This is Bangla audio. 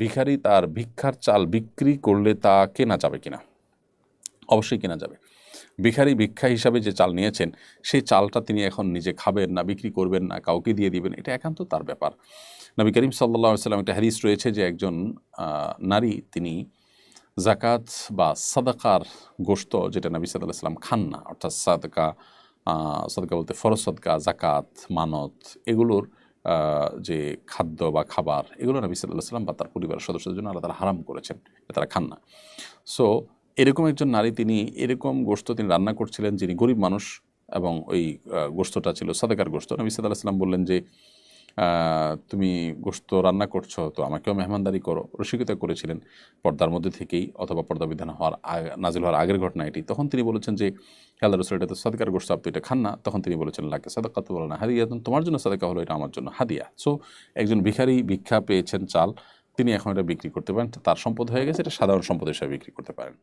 ভিখারি তার ভিক্ষার চাল বিক্রি করলে তা কেনা যাবে কিনা? অবশ্যই কেনা যাবে। ভিখারি ভিক্ষা হিসাবে যে চাল নিয়েছেন, সেই চালটা তিনি এখন নিজে খাবেন না, বিক্রি করবেন না, কাউকে দিয়ে দিবেন, এটা একান্ত তার ব্যাপার। নবী করিম সাল্লাহ সাল্লাম একটা হাদিস রয়েছে যে একজন নারী তিনি জাকাত বা সাদাকার গোশত যেটা নবী সাল্লাহ সাল্লাম খান না, অর্থাৎ সাদকা সাদকা বলতে ফরজ সদকা জাকাত মানত, এগুলোর যে খাদ্য বা খাবার, এগুলো নবী সাল্লাহ সাল্লাম বা তার পরিবারের সদস্যদের জন্য আল্লাহ তারা হারাম করেছেন তারা খান না। সো এরকম একজন নারী তিনি এরকম গোস্ত তিনি রান্না করছিলেন যিনি গরিব মানুষ এবং ওই গোস্তটা ছিল সাদাকার গোস্ত নবী সাল্লাহ সাল্লাম বললেন যে তুমি গোস্ত রান্না করছ, তো আমাকেও মেহমানদারি করো। রসিকতা করেছিলেন পর্দার মধ্যে থেকেই, অথবা পর্দা বিধান হওয়ার নাজিল হওয়ার আগের ঘটনা এটি। তখন তিনি বলেছেন যে আল্লাহ রসুল, এটা তো সাদকার গোশত, আপনি এটা খান না। তখন তিনি বলেছেন, লাকে সাদাকা তো বলো না হাদিয়া তোমার জন্য সাদাকা হলো, এটা আমার জন্য হাদিয়া। সো একজন ভিখারি ভিক্ষা পেয়েছেন চাল, তিনি এখন এটা বিক্রি করতে পারেন। তার সম্পদ হয়ে গেছে, এটা সাধারণ সম্পদ হিসাবে বিক্রি করতে পারেন।